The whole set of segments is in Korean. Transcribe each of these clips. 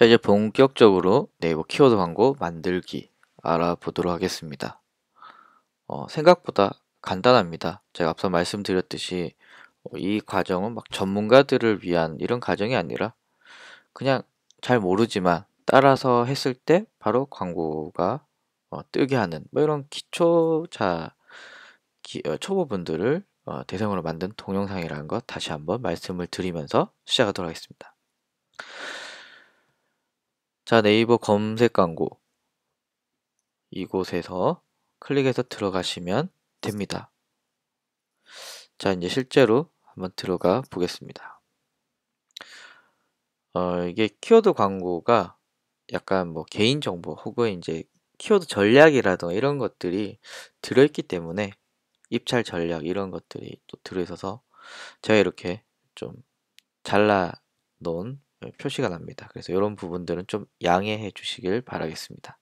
자, 이제 본격적으로 네이버 키워드 광고 만들기 알아보도록 하겠습니다. 어, 생각보다 간단합니다. 제가 앞서 말씀드렸듯이 어, 이 과정은 막 전문가들을 위한 이런 과정이 아니라 그냥 잘 모르지만 따라서 했을 때 바로 광고가 어, 뜨게 하는 뭐 이런 기초자 기, 어, 초보분들을 어, 대상으로 만든 동영상이라는 것 다시 한번 말씀을 드리면서 시작하도록 하겠습니다. 자, 네이버 검색 광고 이곳에서 클릭해서 들어가시면 됩니다. 자, 이제 실제로 한번 들어가 보겠습니다. 어, 이게 키워드 광고가 약간 뭐 개인정보 혹은 이제 키워드 전략이라든가 이런 것들이 들어있기 때문에 입찰 전략 이런 것들이 또 들어있어서 제가 이렇게 좀 잘라 놓은 표시가 납니다. 그래서 이런 부분들은 좀 양해해 주시길 바라겠습니다.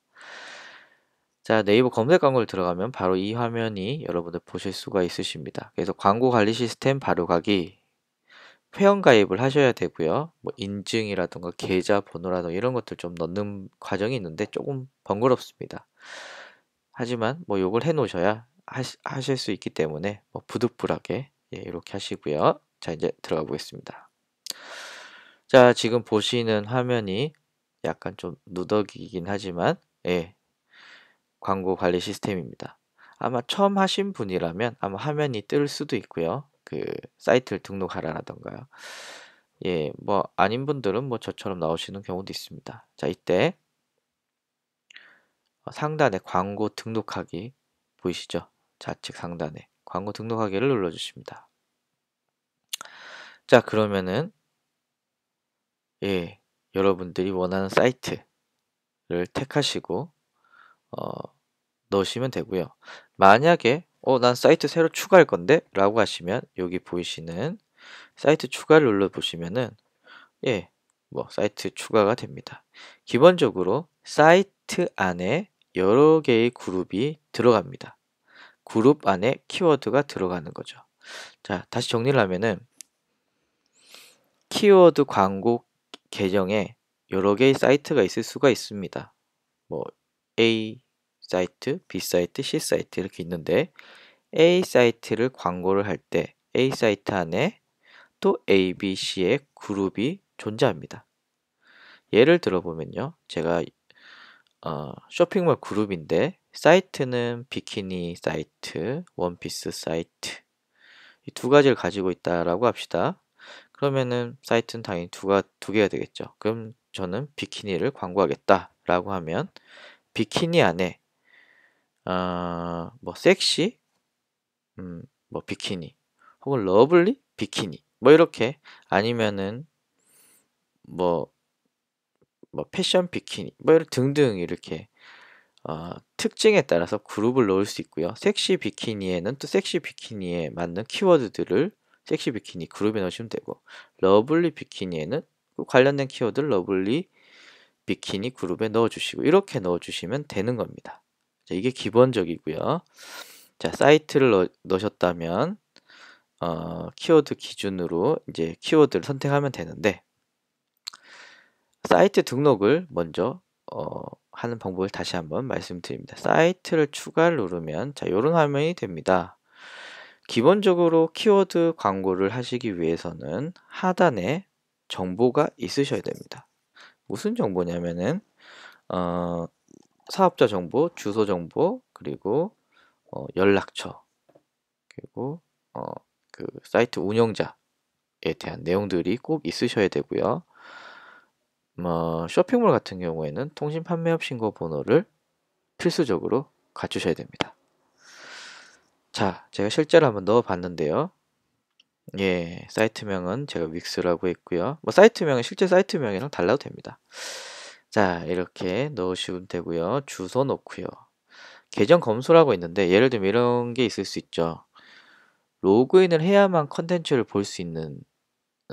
자, 네이버 검색 광고를 들어가면 바로 이 화면이 여러분들 보실 수가 있으십니다. 그래서 광고 관리 시스템 바로 가기 회원 가입을 하셔야 되고요. 뭐 인증이라든가 계좌 번호라든가 이런 것들 좀 넣는 과정이 있는데 조금 번거롭습니다. 하지만 뭐 요걸 해 놓으셔야 하실 수 있기 때문에 뭐 부득불하게 예, 이렇게 하시고요. 자, 이제 들어가 보겠습니다. 자, 지금 보시는 화면이 약간 좀 누더기긴 하지만 예, 광고 관리 시스템입니다. 아마 처음 하신 분이라면 아마 화면이 뜰 수도 있고요. 그 사이트를 등록하라라던가요. 예, 뭐 아닌 분들은 뭐 저처럼 나오시는 경우도 있습니다. 자, 이때 상단에 광고 등록하기 보이시죠? 좌측 상단에 광고 등록하기를 눌러주십니다. 자, 그러면은 예, 여러분들이 원하는 사이트를 택하시고 어, 넣으시면 되고요. 만약에 어, 난 사이트 새로 추가할 건데 라고 하시면 여기 보이시는 사이트 추가를 눌러 보시면은 예, 뭐 사이트 추가가 됩니다. 기본적으로 사이트 안에 여러 개의 그룹이 들어갑니다. 그룹 안에 키워드가 들어가는 거죠. 자, 다시 정리를 하면은 키워드 광고 계정에 여러 개의 사이트가 있을 수가 있습니다. 뭐 A 사이트, B 사이트, C 사이트 이렇게 있는데 A 사이트를 광고를 할 때 A 사이트 안에 또 A, B, C의 그룹이 존재합니다. 예를 들어보면요. 제가 어, 쇼핑몰 그룹인데 사이트는 비키니 사이트, 원피스 사이트 이 두 가지를 가지고 있다라고 합시다. 그러면은 사이트는 당연히 두가 두 개가 되겠죠. 그럼 저는 비키니를 광고하겠다라고 하면 비키니 안에 어, 뭐 섹시, 음, 뭐 비키니, 혹은 러블리? 비키니, 뭐 이렇게 아니면은 뭐, 뭐 패션 비키니, 뭐 이런 등등 이렇게 어, 특징에 따라서 그룹을 넣을 수 있고요. 섹시 비키니에는 또 섹시 비키니에 맞는 키워드들을 섹시 비키니 그룹에 넣으시면 되고 러블리 비키니에는 그 관련된 키워드를 러블리 비키니 그룹에 넣어주시고 이렇게 넣어주시면 되는 겁니다. 자, 이게 기본적이고요. 자, 사이트를 넣, 넣으셨다면 어, 키워드 기준으로 이제 키워드를 선택하면 되는데 사이트 등록을 먼저 어, 하는 방법을 다시 한번 말씀드립니다. 사이트를 추가를 누르면 자, 이런 화면이 됩니다. 기본적으로 키워드 광고를 하시기 위해서는 하단에 정보가 있으셔야 됩니다. 무슨 정보냐면은 어, 사업자 정보, 주소 정보, 그리고 어, 연락처, 그리고 어, 그 사이트 운영자에 대한 내용들이 꼭 있으셔야 되고요. 뭐 쇼핑몰 같은 경우에는 통신 판매업 신고 번호를 필수적으로 갖추셔야 됩니다. 자, 제가 실제로 한번 넣어 봤는데요. 예, 사이트명은 제가 윅스라고 했고요. 뭐 사이트명은 실제 사이트명이랑 달라도 됩니다. 자, 이렇게 넣으시면 되고요. 주소 넣고요. 계정 검수라고 있는데 예를 들면 이런 게 있을 수 있죠. 로그인을 해야만 컨텐츠를 볼 수 있는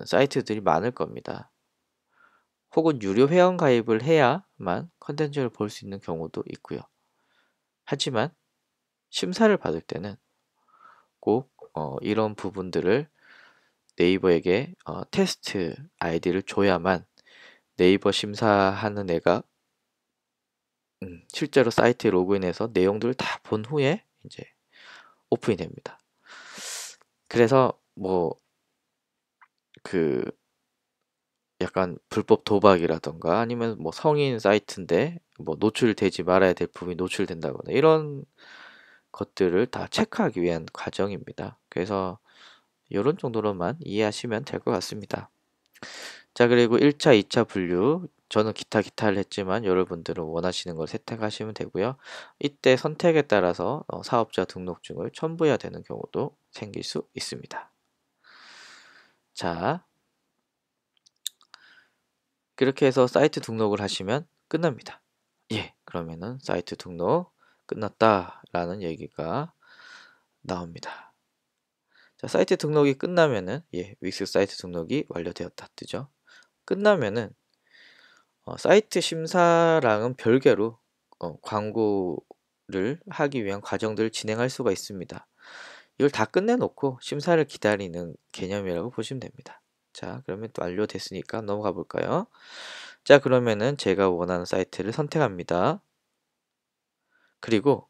사이트들이 많을 겁니다. 혹은 유료 회원 가입을 해야만 컨텐츠를 볼 수 있는 경우도 있고요. 하지만 심사를 받을 때는 꼭 어, 이런 부분들을 네이버에게 어, 테스트 아이디를 줘야만 네이버 심사하는 애가 음, 실제로 사이트에 로그인해서 내용들을 다 본 후에 이제 오픈이 됩니다. 그래서 뭐 그 약간 불법 도박이라던가 아니면 뭐 성인 사이트인데 뭐 노출되지 말아야 될 부분이 노출된다거나 이런 것들을 다 체크하기 위한 과정입니다. 그래서 이런 정도로만 이해하시면 될 것 같습니다. 자, 그리고 1차, 2차 분류. 저는 기타 기타를 했지만 여러분들은 원하시는 걸 선택하시면 되고요. 이때 선택에 따라서 어, 사업자 등록증을 첨부해야 되는 경우도 생길 수 있습니다. 자, 그렇게 해서 사이트 등록을 하시면 끝납니다. 예, 그러면은 사이트 등록 끝났다 라는 얘기가 나옵니다. 자, 사이트 등록이 끝나면은 예, 윅스 사이트 등록이 완료되었다 뜨죠. 끝나면은 어, 사이트 심사랑은 별개로 어, 광고를 하기 위한 과정들을 진행할 수가 있습니다. 이걸 다 끝내놓고 심사를 기다리는 개념이라고 보시면 됩니다. 자, 그러면 또 완료됐으니까 넘어가 볼까요? 자, 그러면은 제가 원하는 사이트를 선택합니다. 그리고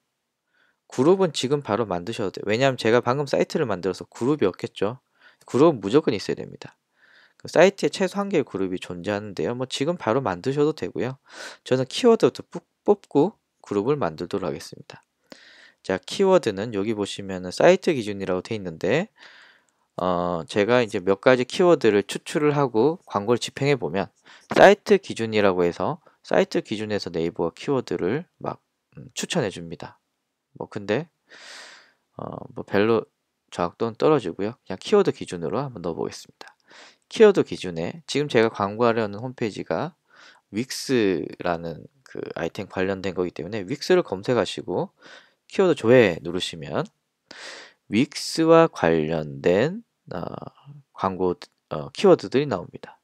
그룹은 지금 바로 만드셔도 돼요. 왜냐하면 제가 방금 사이트를 만들어서 그룹이 없겠죠. 그룹은 무조건 있어야 됩니다. 그 사이트에 최소 한 개의 그룹이 존재하는데요. 뭐 지금 바로 만드셔도 되고요. 저는 키워드부터 뽑고 그룹을 만들도록 하겠습니다. 자, 키워드는 여기 보시면은 사이트 기준이라고 돼 있는데 어, 제가 이제 몇 가지 키워드를 추출을 하고 광고를 집행해 보면 사이트 기준이라고 해서 사이트 기준에서 네이버가 키워드를 막 음, 추천해 줍니다. 뭐 근데 어, 뭐 별로 정확도는 떨어지고요. 그냥 키워드 기준으로 한번 넣어 보겠습니다. 키워드 기준에 지금 제가 광고하려는 홈페이지가 윅스라는 그 아이템 관련된 거기 때문에 윅스를 검색하시고 키워드 조회 누르시면 윅스와 관련된 어, 광고 어, 키워드들이 나옵니다.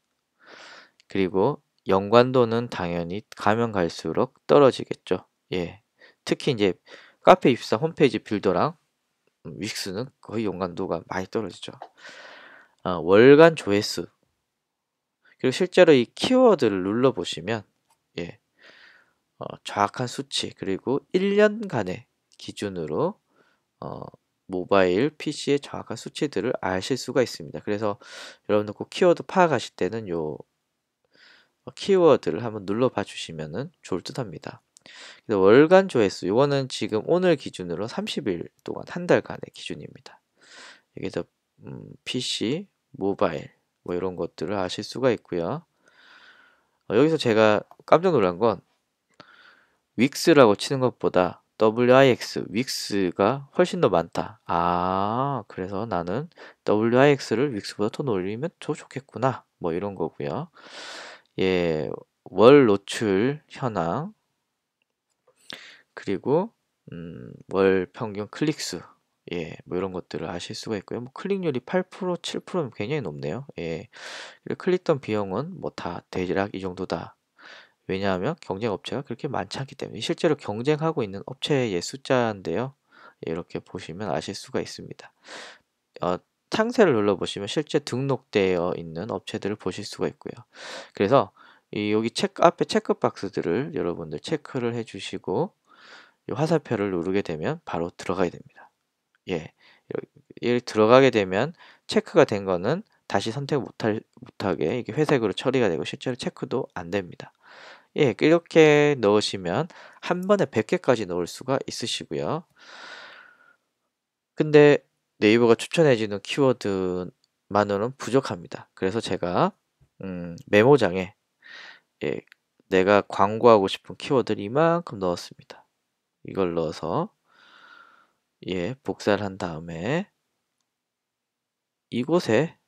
그리고 연관도는 당연히 가면 갈수록 떨어지겠죠. 예. 특히 이제 카페 입사 홈페이지 빌더랑 음, 윅스는 거의 연관도가 많이 떨어지죠. 어, 월간 조회수 그리고 실제로 이 키워드를 눌러 보시면 예, 어, 정확한 수치 그리고 1년간의 기준으로 어, 모바일 PC의 정확한 수치들을 아실 수가 있습니다. 그래서 여러분들 꼭 키워드 파악하실 때는 요 어, 키워드를 한번 눌러봐 주시면 좋을 듯 합니다. 월간 조회수 이거는 지금 오늘 기준으로 30일 동안 한 달간의 기준입니다. 여기서 음, PC, 모바일 뭐 이런 것들을 아실 수가 있고요. 어, 여기서 제가 깜짝 놀란 건 윅스라고 치는 것보다 WIX, 윅스가 훨씬 더 많다. 아, 그래서 나는 WIX를 윅스보다 더 놀리면 더 좋겠구나. 뭐 이런 거고요. 예, 월 노출 현황, 그리고 음, 월 평균 클릭수 예, 뭐 이런 것들을 아실 수가 있고요. 뭐 클릭률이 8%, 7%면 굉장히 높네요. 예. 클릭던 비용은 뭐 다 대략 이 정도다. 왜냐하면 경쟁 업체가 그렇게 많지 않기 때문에 실제로 경쟁하고 있는 업체의 숫자인데요. 예, 이렇게 보시면 아실 수가 있습니다. 어, 창세를 눌러보시면 실제 등록되어 있는 업체들을 보실 수가 있고요. 그래서 이 여기 체크 앞에 체크 박스들을 여러분들 체크를 해주시고 화살표를 누르게 되면 바로 들어가게 됩니다. 예, 이 들어가게 되면 체크가 된 거는 다시 선택 못할, 못하게 이게 회색으로 처리가 되고 실제로 체크도 안 됩니다. 예, 이렇게 넣으시면 한 번에 100개까지 넣을 수가 있으시고요. 근데 네이버가 추천해주는 키워드만으로는 부족합니다. 그래서 제가 음, 메모장에 예, 내가 광고하고 싶은 키워드를 이만큼 넣었습니다. 이걸 넣어서 예, 복사를 한 다음에 이곳에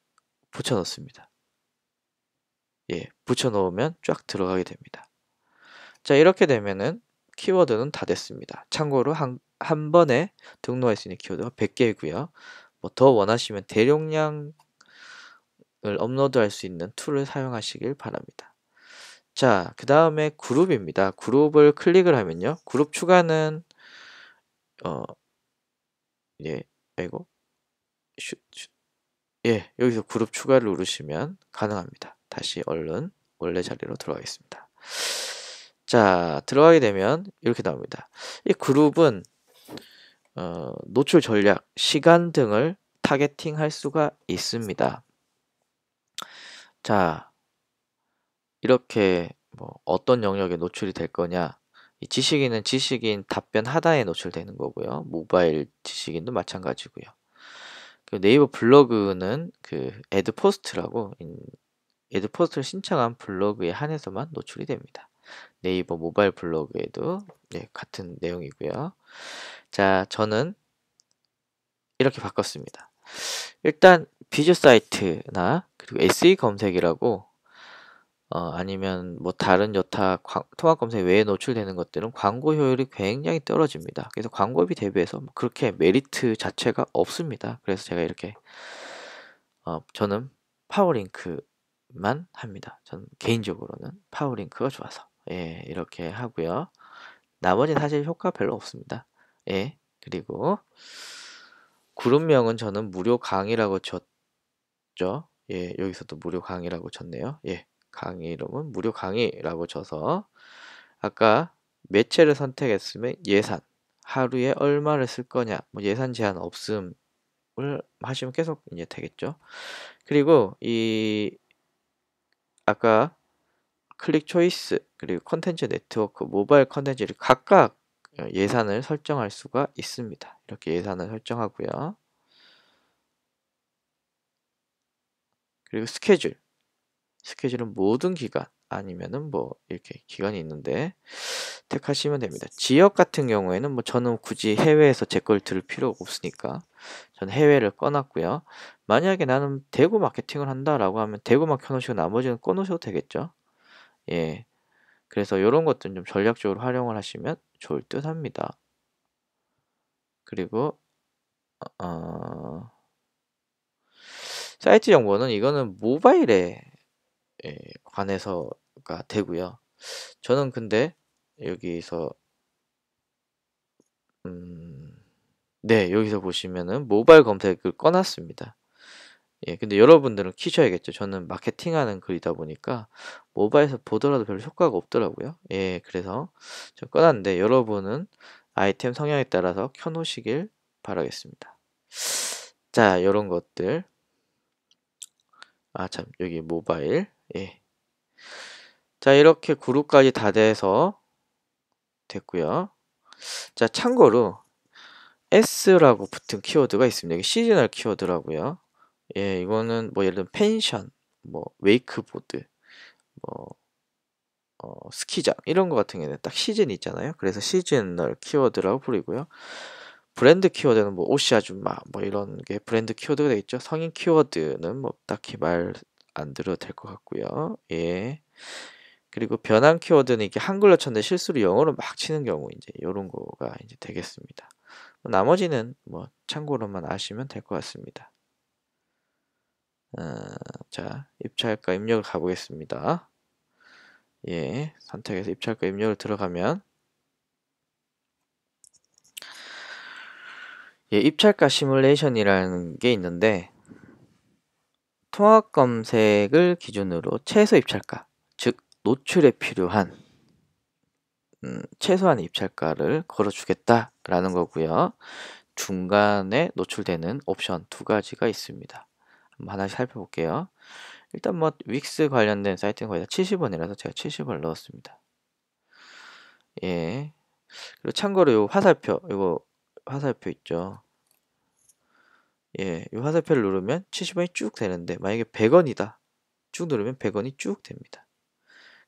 붙여 넣습니다. 예, 붙여 넣으면 쫙 들어가게 됩니다. 자, 이렇게 되면은 키워드는 다 됐습니다. 참고로 한, 한 번에 등록할 수 있는 키워드가 100개이고요. 뭐 더 원하시면 대용량을 업로드할 수 있는 툴을 사용하시길 바랍니다. 자, 그 다음에 그룹입니다. 그룹을 클릭을 하면요. 그룹 추가는, 어, 예, 아이고, 슛, 슛. 예, 여기서 그룹 추가를 누르시면 가능합니다. 다시 얼른 원래 자리로 들어가겠습니다. 자, 들어가게 되면 이렇게 나옵니다. 이 그룹은 어, 노출 전략, 시간 등을 타겟팅 할 수가 있습니다. 자, 이렇게 뭐 어떤 영역에 노출이 될 거냐? 이 지식인은 지식인 답변 하단에 노출되는 거고요. 모바일 지식인도 마찬가지고요. 그 네이버 블로그는 그 애드 포스트라고 애드 포스트를 신청한 블로그에 한해서만 노출이 됩니다. 네이버 모바일 블로그에도 네, 같은 내용이고요. 자, 저는 이렇게 바꿨습니다. 일단 비주 사이트나 그리고 SE 검색이라고 어, 아니면 뭐 다른 여타 통합 검색 외에 노출되는 것들은 광고 효율이 굉장히 떨어집니다. 그래서 광고비 대비해서 뭐 그렇게 메리트 자체가 없습니다. 그래서 제가 이렇게 어, 저는 파워링크만 합니다. 저는 개인적으로는 파워링크가 좋아서 예, 이렇게 하고요. 나머지는 사실 효과 별로 없습니다. 예, 그리고 그룹명은 저는 무료 강의라고 줬죠. 예, 여기서도 무료 강의라고 쳤네요. 예, 강의 이름은 무료 강의라고 쳐서 아까 매체를 선택했으면 예산 하루에 얼마를 쓸 거냐 뭐 예산 제한 없음을 하시면 계속 이제 되겠죠. 그리고 이 아까 클릭 초이스 그리고 컨텐츠 네트워크 모바일 컨텐츠를 각각 예산을 설정할 수가 있습니다. 이렇게 예산을 설정하고요. 그리고 스케줄 스케줄은 모든 기간 아니면은 뭐 이렇게 기간이 있는데 택하시면 됩니다. 지역 같은 경우에는 뭐 저는 굳이 해외에서 제 걸 들을 필요가 없으니까 저는 해외를 꺼놨고요. 만약에 나는 대구 마케팅을 한다라고 하면 대구만 켜놓으시고 나머지는 꺼놓으셔도 되겠죠. 예. 그래서 이런 것들은 좀 전략적으로 활용을 하시면 좋을 듯 합니다. 그리고 어... 사이트 정보는 이거는 모바일에 예, 관해서가 되고요. 저는 근데 여기서 음, 네, 여기서 보시면은 모바일 검색을 꺼놨습니다. 예, 근데 여러분들은 키셔야겠죠. 저는 마케팅하는 글이다 보니까 모바일에서 보더라도 별로 효과가 없더라고요. 예, 그래서 저 꺼놨는데 여러분은 아이템 성향에 따라서 켜놓으시길 바라겠습니다. 자, 이런 것들. 아, 참, 여기 모바일. 예. 자, 이렇게 그룹까지 다 돼서 됐고요. 자, 참고로 S라고 붙은 키워드가 있습니다. 이게 시즈널 키워드라고요. 예, 이거는 뭐 예를 들면 펜션, 뭐 웨이크보드, 뭐 어, 스키장 이런 거 같은 경우는 딱 시즌이 있잖아요. 그래서 시즌널 키워드라고 부르고요. 브랜드 키워드는 뭐 오시 아줌마 뭐 이런 게 브랜드 키워드가 되겠죠. 성인 키워드는 뭐 딱히 말 안 들어도 될 것 같고요. 예. 그리고 변환 키워드는 이게 한글로 쳤는데 실수로 영어로 막 치는 경우 이제 이런 거가 이제 되겠습니다. 뭐 나머지는 뭐 참고로만 아시면 될 것 같습니다. 어, 자, 입찰가 입력을 가보겠습니다. 예, 선택해서 입찰가 입력을 들어가면 예, 입찰가 시뮬레이션이라는 게 있는데 통합 검색을 기준으로 최소 입찰가, 즉 노출에 필요한 음, 최소한 입찰가를 걸어주겠다라는 거고요. 중간에 노출되는 옵션 두 가지가 있습니다. 한번 하나씩 살펴볼게요. 일단 뭐 윅스 관련된 사이트는 거의 다 70원이라서 제가 70원을 넣었습니다. 예. 그리고 참고로 요 화살표, 이거 화살표 있죠. 예, 이 화살표를 누르면 70원이 쭉 되는데 만약에 100원이다. 쭉 누르면 100원이 쭉 됩니다.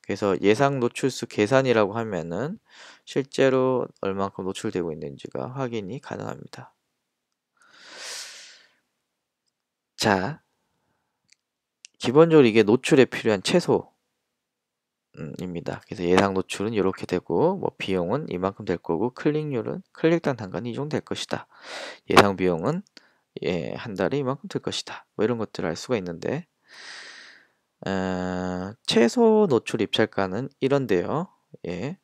그래서 예상 노출수 계산이라고 하면은 실제로 얼만큼 노출되고 있는지가 확인이 가능합니다. 자, 기본적으로 이게 노출에 필요한 최소 입니다. 그래서 예상 노출은 이렇게 되고, 뭐 비용은 이만큼 될 거고, 클릭률은 클릭당 단가는 이 정도 될 것이다. 예상 비용은 예, 한 달에 이만큼 될 것이다. 뭐 이런 것들을 알 수가 있는데, 어, 최소 노출 입찰가는 이런데요. 예.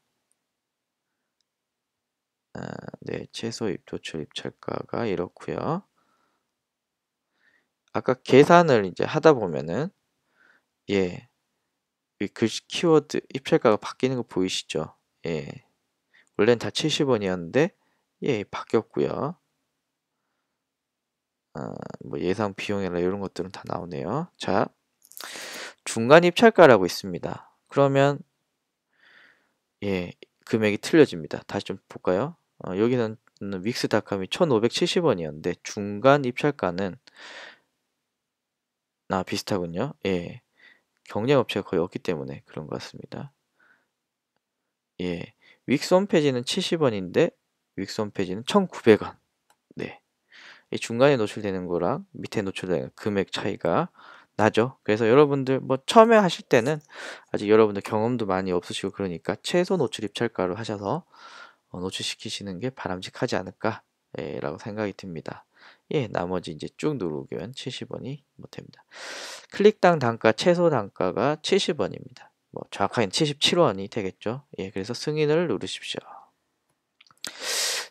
아, 네, 최소 노출 입찰가가 이렇고요. 아까 계산을 이제 하다 보면은 예 이 글씨 키워드 입찰가가 바뀌는 거 보이시죠? 예. 원래는 다 70원이었는데 예, 바뀌었고요. 아, 뭐 예상 비용이나 이런 것들은 다 나오네요. 자, 중간 입찰가라고 있습니다. 그러면 예, 금액이 틀려집니다. 다시 좀 볼까요? 어, 여기는 윅스닷컴이 1,570원이었는데 중간 입찰가는 아 비슷하군요. 예. 경쟁 업체가 거의 없기 때문에 그런 것 같습니다. 예. 윅스 홈페이지는 70원인데 윅스 홈페이지는 1,900원. 네. 이 중간에 노출되는 거랑 밑에 노출되는 금액 차이가 나죠. 그래서 여러분들 뭐 처음에 하실 때는 아직 여러분들 경험도 많이 없으시고 그러니까 최소 노출 입찰가로 하셔서 어, 노출시키시는 게 바람직하지 않을까 예, 라고 생각이 듭니다. 예, 나머지 이제 쭉 누르면 70원이 뭐 됩니다. 클릭당 단가 최소 단가가 70원입니다. 뭐 정확하게는 77원이 되겠죠. 예, 그래서 승인을 누르십시오.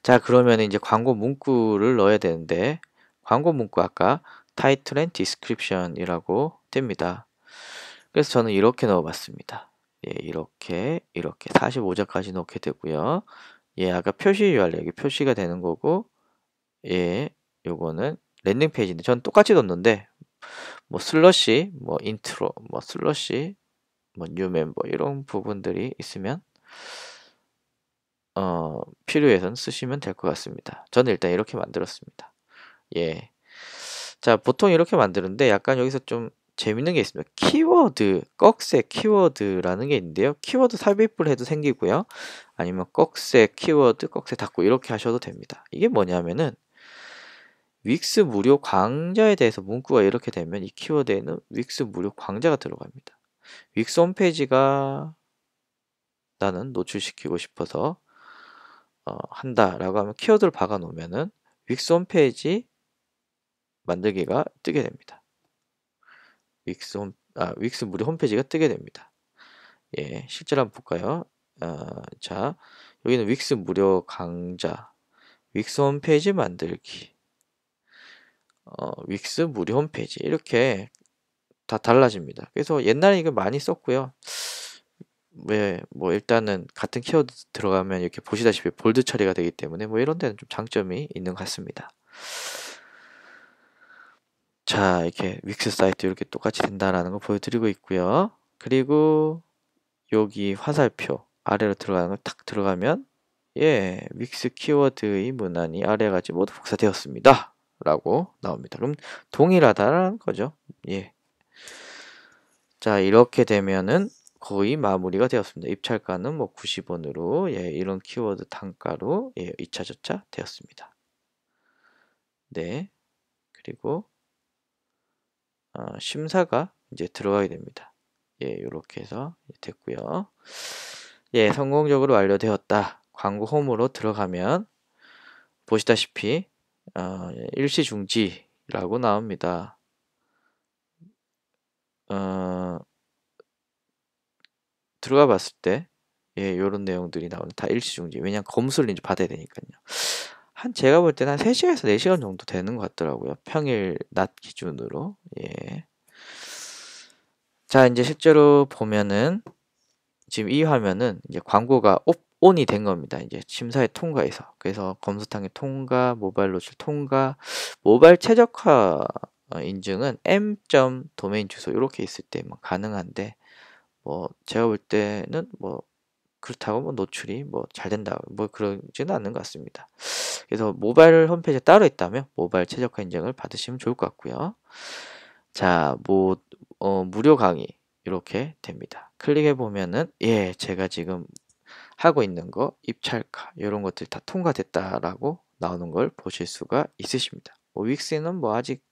자, 그러면 이제 광고 문구를 넣어야 되는데 광고 문구 아까 타이틀 앤 디스크립션이라고 됩니다. 그래서 저는 이렇게 넣어봤습니다. 예, 이렇게 이렇게 45자까지 넣게 되고요. 예, 아까 표시 URL 여기 표시가 되는 거고 예, 요거는 랜딩 페이지인데 전 똑같이 넣었는데 뭐 슬러시, 뭐 인트로, 뭐 슬러시, 뭐 뉴 멤버 이런 부분들이 있으면 어, 필요해서는 쓰시면 될 것 같습니다. 저는 일단 이렇게 만들었습니다. 예. 자, 보통 이렇게 만드는데 약간 여기서 좀 재밌는 게 있습니다. 키워드, 꺽쇠 키워드라는 게 있는데요. 키워드 삽입을 해도 생기고요. 아니면 꺽쇠 키워드, 꺽쇠 닫고 이렇게 하셔도 됩니다. 이게 뭐냐면은 윅스 무료 강좌에 대해서 문구가 이렇게 되면 이 키워드에는 윅스 무료 강좌가 들어갑니다. 윅스 홈페이지가 나는 노출시키고 싶어서 어, 한다라고 하면 키워드를 박아 놓으면은 윅스 홈페이지 만들기가 뜨게 됩니다. 윅스 홈, 아, 윅스 무료 홈페이지가 뜨게 됩니다. 예, 실제로 한번 볼까요? 어, 자, 여기는 윅스 무료 강좌, 윅스 홈페이지 만들기, 어, 윅스 무료 홈페이지 이렇게 다 달라집니다. 그래서 옛날에 이거 많이 썼고요. 왜, 뭐, 일단은 같은 키워드 들어가면 이렇게 보시다시피 볼드 처리가 되기 때문에 뭐 이런 데는 좀 장점이 있는 것 같습니다. 자, 이렇게 윅스 사이트 이렇게 똑같이 된다라는 거 보여드리고 있고요. 그리고 여기 화살표 아래로 들어가는 걸 탁 들어가면 예, 윅스 키워드의 문안이 아래까지 모두 복사되었습니다. 라고 나옵니다. 그럼 동일하다라는 거죠. 예. 자, 이렇게 되면은 거의 마무리가 되었습니다. 입찰가는 뭐 90원으로 예, 이런 키워드 단가로 예, 2차 저차 되었습니다. 네. 그리고 어, 심사가 이제 들어가게 됩니다. 예, 이렇게 해서 됐고요. 예, 성공적으로 완료되었다. 광고 홈으로 들어가면 보시다시피 어, 일시 중지라고 나옵니다. 어, 들어가 봤을 때 예, 요런 내용들이 나오는 다 일시 중지. 왜냐면 검수를 이제 받아야 되니까요. 한 제가 볼 때는 한 3시간에서 4시간 정도 되는 것 같더라고요. 평일 낮 기준으로. 예. 자, 이제 실제로 보면은 지금 이 화면은 이제 광고가 온이 된 겁니다. 이제 심사에 통과해서. 그래서 검수탕에 통과, 모바일 노출 통과, 모바일 최적화 어, 인증은 m. 도메인 주소 이렇게 있을 때만 가능한데 뭐 제가 볼 때는 뭐 그렇다고 뭐 노출이 뭐 잘 된다 뭐 그러지는 않는 것 같습니다. 그래서 모바일 홈페이지에 따로 있다면 모바일 최적화 인증을 받으시면 좋을 것 같고요. 자, 뭐 어, 무료 강의 이렇게 됩니다. 클릭해 보면은 예, 제가 지금 하고 있는 거 입찰가 이런 것들 다 통과됐다라고 나오는 걸 보실 수가 있으십니다. 뭐 윅스는 뭐 아직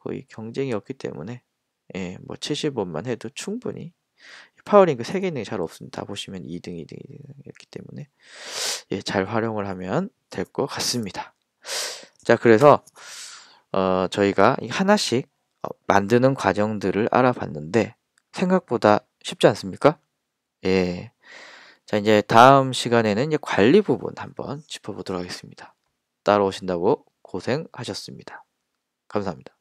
거의 경쟁이 없기 때문에 예, 뭐 70원만 해도 충분히 파워링크 3개 있는 게 잘 없습니다. 보시면 2등, 2등, 2등 이렇기 때문에 예, 잘 활용을 하면 될 것 같습니다. 자, 그래서 어, 저희가 하나씩 어, 만드는 과정들을 알아봤는데 생각보다 쉽지 않습니까? 예. 자, 이제 다음 시간에는 이제 관리 부분 한번 짚어보도록 하겠습니다. 따라오신다고 고생하셨습니다. 감사합니다.